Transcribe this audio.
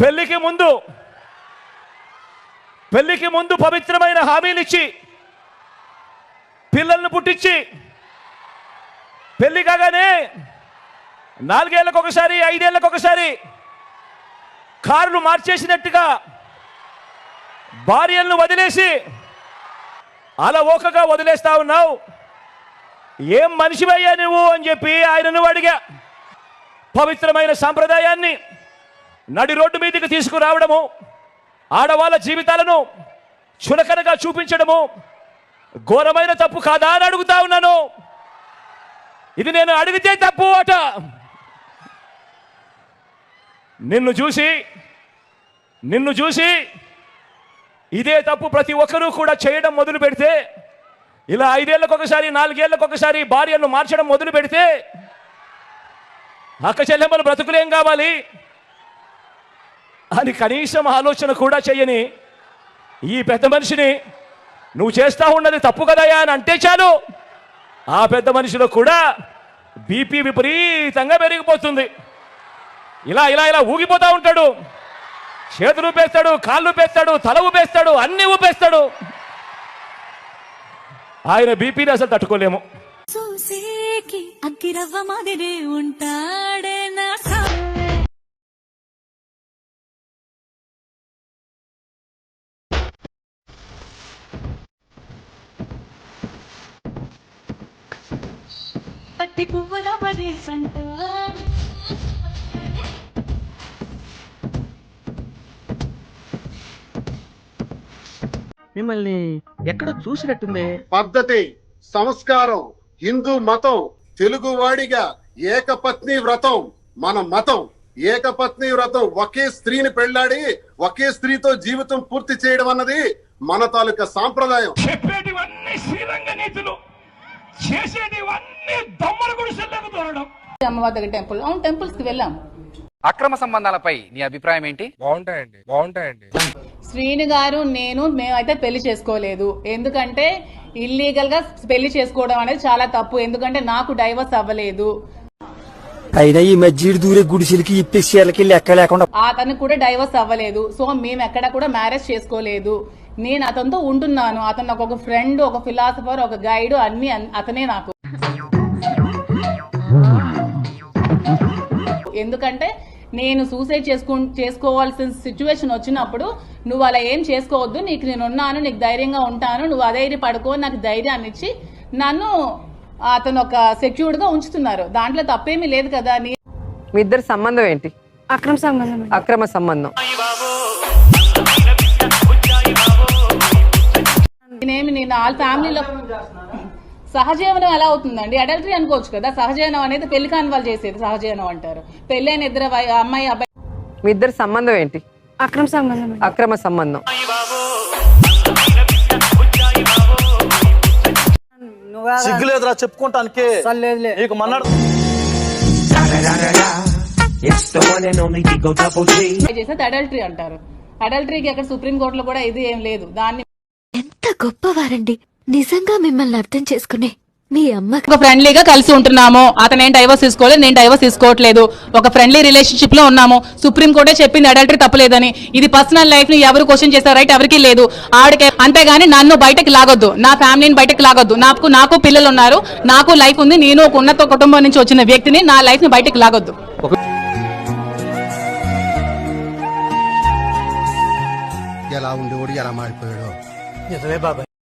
పెళ్ళికి ముందు పెళ్ళికి ముందు పవిత్రమైన హామీలు ఇచ్చి పిల్లల్ని పుట్టించి పెళ్ళి కాగానే నాలుగేళ్ళకు ఒకసారి ఐదేళ్ళకు ఒకసారి కార్లు మార్చేసినట్టుగా భార్యలను వదిలేసి అలవోకగా వదిలేస్తా ఉన్నావు. ఏం మనిషివయ్యా నువ్వు అని చెప్పి ఆయనను అడిగా. పవిత్రమైన సాంప్రదాయాన్ని నడి రోడ్డు మీదకి తీసుకురావడము ఆడవాళ్ళ జీవితాలను చులకనగా చూపించడము ఘోరమైన తప్పు కాదా అని అడుగుతా ఉన్నాను. ఇది నేను అడిగితే తప్పు అట. నిన్ను చూసి నిన్ను చూసి ఇదే తప్పు ప్రతి ఒక్కరూ కూడా చేయడం మొదలు పెడితే ఇలా ఐదేళ్ళకు ఒకసారి నాలుగేళ్ళకు ఒకసారి భార్యను మార్చడం మొదలు పెడితే అక్క చెల్లెమ్మలు బ్రతుకులేం కావాలి? అని కనీసం ఆలోచన కూడా చేయని ఈ పెద్ద మనిషిని నువ్వు చేస్తా ఉన్నది తప్పు కదయా అని అంటే చాలు. ఆ పెద్ద మనిషిలో కూడా బీపీ విపరీతంగా పెరిగిపోతుంది. ఇలా ఇలా ఇలా ఊగిపోతా ఉంటాడు. చేతులు ఊపేస్తాడు కాళ్ళు ఊపేస్తాడు తల ఊపేస్తాడు అన్ని ఊపేస్తాడు. ఆయన బీపీని అసలు తట్టుకోలేము. చూసేకి అగ్గిరవ్వ ఉంటాడే నా పువ్వుల మిమ్మల్ని ఎక్కడో చూసినట్టుంది? పద్ధతి సంస్కారం హిందూ మతం తెలుగువాడిగా ఏకపత్ని వ్రతం మన మతం. ఏకపత్ని వ్రతం ఒకే స్త్రీని పెళ్ళాడి ఒకే స్త్రీతో జీవితం పూర్తి చేయడం అన్నది మన తాలూకా సాంప్రదాయం. చెప్పేటివన్నీ శ్రీరంగ నీతులు. చేసేటివన్నీ దొమ్మల గుడిసెల్లకు దూరడం అమ్మవారి దగ్గర టెంపుల్. అవును టెంపుల్స్కి వెళ్ళాం. అక్రమ సంబంధాలపై నీ అభిప్రాయం ఏంటి? బాగుంటాయండి బాగుంటాయండి. శ్రీని గారు నేను మేమైతే పెళ్ళి చేసుకోలేదు. ఎందుకంటే ఇల్లీగల్గా పెళ్ళి చేసుకోవడం అనేది చాలా తప్పు. ఎందుకంటే నాకు డైవర్స్ అవ్వలేదు. అయినా ఈ మధ్య దూరే గుడిసెలకి ఇప్పి చీరలకి లెక్క లేకుండా అతనికి కూడా డైవర్స్ అవ్వలేదు. సో మేము ఎక్కడ కూడా మ్యారేజ్ చేసుకోలేదు. నేను అతనితో ఉంటున్నాను. అతను నాకు ఒక ఫ్రెండ్ ఒక ఫిలాసఫర్ ఒక గైడ్ అన్ని అన్- అతనే నాకు. ఎందుకంటే నేను సూసైడ్ చేసుకు చేసుకోవాల్సిన సిచ్యువేషన్ వచ్చినప్పుడు నువ్వు అలా ఏం చేసుకోవద్దు. నీకు నేను ఉన్నాను నీకు ధైర్యంగా ఉంటాను. నువ్వు అధైర్య పడుకో నాకు ధైర్యాన్ని ఇచ్చి నన్ను అతను ఒక సెక్యూర్డ్గా ఉంచుతున్నారు. దాంట్లో తప్పేమీ లేదు కదా. నీ మీ ఇద్దరి సంబంధం ఏంటి? అక్రమ సంబంధం అక్రమ సంబంధం. నేనేమి నేను వాళ్ళ ఫ్యామిలీలో సహజీవనం ఎలా అవుతుందండి? అడల్టరీ అనుకోవచ్చు కదా. సహజీవనం అనేది పెళ్ళి కాని వాళ్ళు చేసేది సహజీవనం అంటారు. పెళ్ళైన ఇద్దరు అమ్మాయి అబ్బాయి మీ ఇద్దరి సంబంధం ఏంటి? అక్రమ సంబంధం అక్రమ సంబంధం. సిగ్గులేదురా చెప్పుకుంటానికి. నీకు మన్నాడు చేసేది అడల్టరీ అంటారు. అడల్టరీకి అక్కడ సుప్రీం కోర్టులో కూడా ఇది ఏం లేదు. దాన్ని ఎంత గొప్పవారండి. నిజంగా మిమ్మల్ని అర్థం చేసుకునే మీ అమ్మ ఒక ఫ్రెండ్లీగా కలిసి ఉంటున్నాము. అతను ఏం డైవర్స్ తీసుకోలేదు నేను డైవర్స్ తీసుకోవట్లేదు. ఒక ఫ్రెండ్లీ రిలేషన్షిప్లో ఉన్నాము. సుప్రీం కోర్టే చెప్పింది అడల్టరీ తప్పలేదని. ఇది పర్సనల్ లైఫ్ని ఎవరు క్వశ్చన్ చేస్తారు రైట్ ఎవరికి లేదు. ఆవిడకి అంతేగాని నన్ను బయటకు లాగొద్దు. నా ఫ్యామిలీని బయటకు లాగొద్దు. నాకు నాకు పిల్లలు ఉన్నారు. నాకు లైఫ్ ఉంది. నేను ఒక ఉన్నత కుటుంబం నుంచి వచ్చిన వ్యక్తిని నా లైఫ్ని బయటకు లాగొద్దు. ఎలా ఉండేవాడు ఎలా మారిపోయాడు. Nhìn 办